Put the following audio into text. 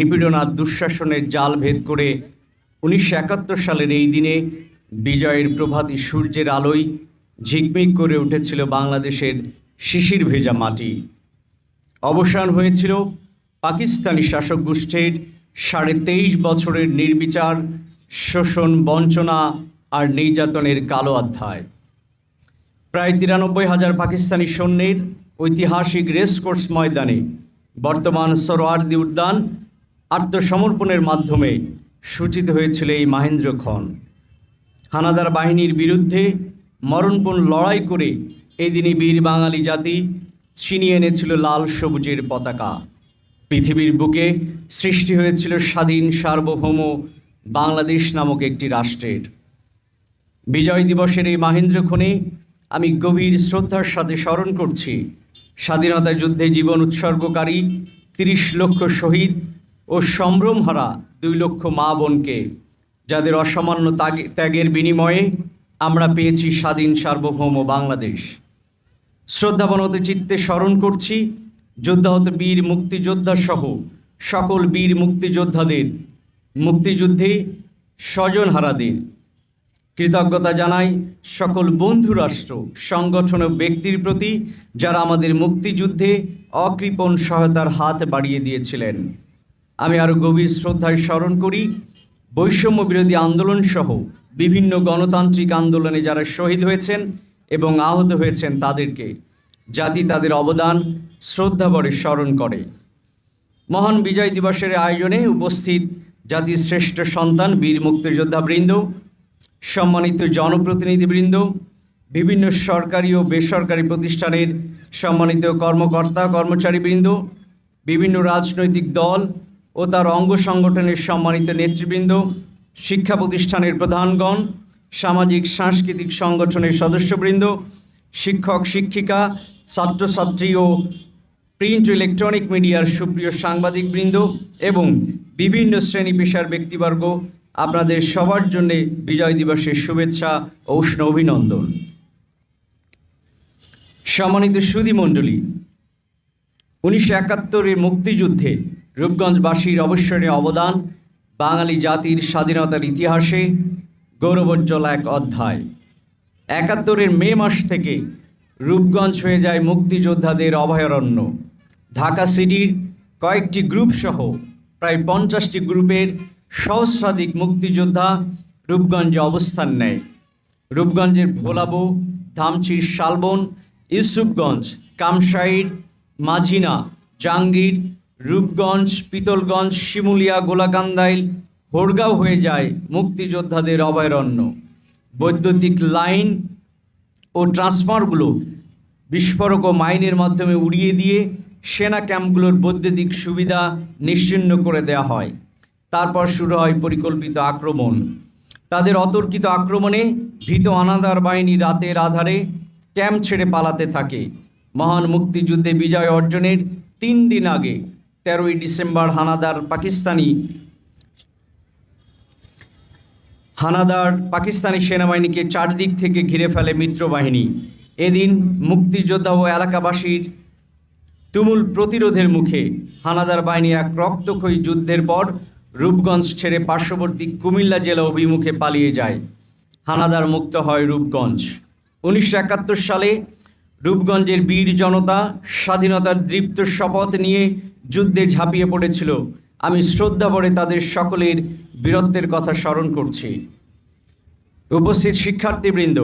নিপীড়ন আর দুঃশাসনের জাল ভেদ করে উনিশশো একাত্তর সালের এই দিনে বিজয়ের প্রভাতী সূর্যের আলোয় ঝিকমিক করে উঠেছিল বাংলাদেশের শিশির ভেজা মাটি। অবসান হয়েছিল পাকিস্তানি শাসক গোষ্ঠীর সাড়ে তেইশ বছরের নির্বিচার, শোষণ, বঞ্চনা আর নির্যাতনের কালো অধ্যায়। প্রায় তিরানব্বই হাজার পাকিস্তানি সৈন্যের ঐতিহাসিক রেসকোর্স ময়দানে বর্তমান সরোয়ার্দি উদ্যান আত্মসমর্পণের মাধ্যমে সূচিত হয়েছিল এই মাহেন্দ্র খন হানাদার বাহিনীর বিরুদ্ধে মরণপণ লড়াই করে এই দিনই বীর বাঙালি জাতি ছিনিয়ে এনেছিল লাল সবুজের পতাকা। পৃথিবীর বুকে সৃষ্টি হয়েছিল স্বাধীন সার্বভৌম বাংলাদেশ নামক একটি রাষ্ট্রের। বিজয় দিবসের এই মাহেন্দ্রক্ষণে আমি গভীর শ্রদ্ধার সাথে স্মরণ করছি। স্বাধীনতা যুদ্ধে জীবন উৎসর্গকারী তিরিশ লক্ষ শহীদ ও সম্ভ্রমহারা দুই লক্ষ মা বোনকে, যাদের অসামান্য ত্যাগ- ত্যাগের বিনিময়ে আমরা পেয়েছি স্বাধীন সার্বভৌম বাংলাদেশ। শ্রদ্ধাবনত চিত্তে স্মরণ করছি যোদ্ধাহত বীর মুক্তিযোদ্ধা সহ সকল বীর মুক্তিযোদ্ধাদের মুক্তিযুদ্ধে স্বজনহারাদের। কৃতজ্ঞতা জানাই সকল বন্ধু রাষ্ট্র সংগঠন ও ব্যক্তির প্রতি যারা আমাদের মুক্তিযুদ্ধে অকৃপণ সহায়তার হাত বাড়িয়ে দিয়েছিলেন। আমি আরও গভীর শ্রদ্ধায় স্মরণ করি বৈষম্য বিরোধী আন্দোলন সহ বিভিন্ন গণতান্ত্রিক আন্দোলনে যারা শহীদ হয়েছেন এবং আহত হয়েছেন তাদেরকে জাতি তাদের অবদান শ্রদ্ধাভরে স্মরণ করে। মহান বিজয় দিবসের আয়োজনে উপস্থিত জাতির শ্রেষ্ঠ সন্তান, বীর মুক্তিযোদ্ধাবৃন্দ সম্মানিত জনপ্রতিনিধিবৃন্দ, বিভিন্ন সরকারি ও বেসরকারি প্রতিষ্ঠানের সম্মানিত কর্মকর্তা, কর্মচারীবৃন্দ, বিভিন্ন রাজনৈতিক দল ও তার অঙ্গ সংগঠনের সম্মানিত নেতৃবৃন্দ, শিক্ষা প্রতিষ্ঠানের প্রধানগণ, সামাজিক, সাংস্কৃতিক সংগঠনের সদস্যবৃন্দ, শিক্ষক, শিক্ষিকা, ছাত্রছাত্রী ও প্রিন্ট ইলেকট্রনিক মিডিয়ার সুপ্রিয় সাংবাদিকবৃন্দ এবং বিভিন্ন শ্রেণি পেশার ব্যক্তিবর্গ, আপনাদের সবার জন্যে বিজয় দিবসের শুভেচ্ছা ও উষ্ণ অভিনন্দন। সম্মানিত সুধী মণ্ডলী, উনিশশো একাত্তরের মুক্তিযুদ্ধে রূপগঞ্জবাসীর অবসরে অবদান, বাঙালি জাতির স্বাধীনতার ইতিহাসে গৌরবোজ্জ্বল এক অধ্যায়। একাত্তরের মে মাস থেকে রূপগঞ্জ হয়ে যায় মুক্তিযোদ্ধাদের অভয়ারণ্য। ঢাকা সিটির কয়েকটি গ্রুপ সহ প্রায় পঞ্চাশটি গ্রুপের সহস্রাধিক মুক্তিযোদ্ধা রূপগঞ্জে অবস্থান নেয়। রূপগঞ্জের ভোলাবো, ধামচির, শালবন, ইউসুফগঞ্জ কামসাইড মাঝিনা জাঙ্গির রূপগঞ্জ, পিতলগঞ্জ, শিমুলিয়া, গোলাকান্দাইল হোড়গাঁও হয়ে যায় মুক্তিযোদ্ধাদের অভয়ারণ্য। বৈদ্যুতিক লাইন ও ট্রান্সফারগুলো বিস্ফোরক ও মাইনের মাধ্যমে উড়িয়ে দিয়ে সেনা ক্যাম্পগুলোর বৈদ্যুতিক সুবিধা নিশ্চিহ্ন করে দেওয়া হয়। তারপর শুরু হয় পরিকল্পিত আক্রমণ। তাদের অতর্কিত আক্রমণে ভীত অনাদার বাহিনী রাতের আধারে ক্যাম্প ছেড়ে পালাতে থাকে। মহান মুক্তিযুদ্ধে বিজয় অর্জনের তিন দিন আগে তেরোই ডিসেম্বর হানাদার পাকিস্তানি হানাদার পাকিস্তানি সেনাবাহিনীকে চারদিক থেকে ঘিরে ফেলে মিত্রবাহিনী। এদিন মুক্তিযোদ্ধা ও এলাকাবাসীর তুমুল প্রতিরোধের মুখে হানাদার বাহিনী এক রক্তক্ষয়ী যুদ্ধের পর রূপগঞ্জ ছেড়ে পার্শ্ববর্তী কুমিল্লা জেলা অভিমুখে পালিয়ে যায়। হানাদার মুক্ত হয় রূপগঞ্জ। উনিশশো একাত্তর সালে রূপগঞ্জের বীর জনতা স্বাধীনতার দৃপ্ত শপথ নিয়ে যুদ্ধে ঝাঁপিয়ে পড়েছিল। আমি শ্রদ্ধা ভরে তাদের সকলের বীরত্বের কথা স্মরণ করছি। উপস্থিত শিক্ষার্থীবৃন্দ